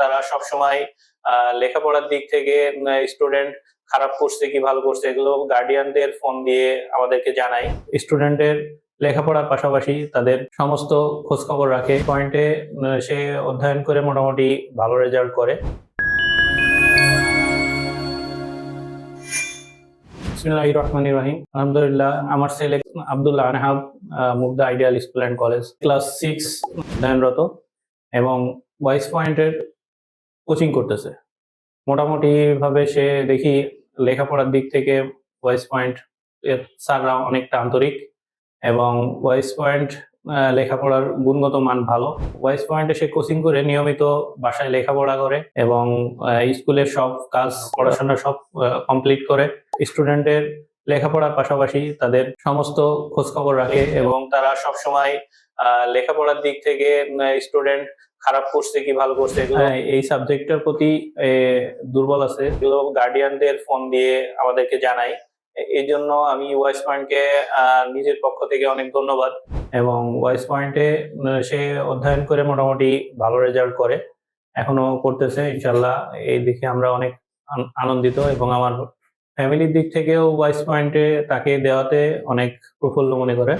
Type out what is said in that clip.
তারা সবসময় লেখাপড়ার দিক থেকে স্টুডেন্ট খারাপ করছে কি ভালো করছে এগুলো গার্ডিয়ানদের ফোন দিয়ে আমাদেরকে জানায় স্টুডেন্টের লেখাপড়ার পাশাপাশি তাদের সমস্ত খোঁজ খবর রাখে পয়েন্টে সে অধ্যয়ন করে মোটামুটি ভালো রেজাল্ট করে। আমার ছেলে Abdullah ideal school college class six অধ্যয়নরত এবং কোচিং করতেছে। মোটামুটি ভাবে সে দেখি লেখাপড়ার দিক থেকে ভয়েস পয়েন্ট এর স্যাররা অনেকটা আন্তরিক এবং ভয়েস পয়েন্ট লেখাপড়ার গুণগত মান ভালো। ভয়েস পয়েন্টে সে কোচিং করে নিয়মিত বাসায় লেখাপড়া করে এবং স্কুলের সব কাজ, পড়াশোনা সব কমপ্লিট করে। স্টুডেন্টের লেখাপড়ার পাশাপাশি তাদের সমস্ত খোঁজখবর রাখে এবং তারা সবসময় লেখাপড়ার দিক থেকে স্টুডেন্ট খারাপ করছে কি ভালো করছে হ্যাঁ, এই সাবজেক্টের প্রতি দুর্বল আছে। এগুলো গার্ডিয়ানদের ফোন দিয়ে আমাদেরকে জানায় এই জন্য আমি ওয়াইস পয়েন্টকে নিজের পক্ষ থেকে অনেক ধন্যবাদ। এবং ওয়াইস পয়েন্টে সে অধ্যয়ন করে মোটামুটি ভালো রেজাল্ট করে। এখনও করতেছে ইনশাল্লাহ। এই দিকে আমরা অনেক আনন্দিত এবং আমার ফ্যামিলির দিক থেকেও ওয়াইস পয়েন্টে তাকে দেওয়াতে অনেক প্রফুল্ল মনে করে।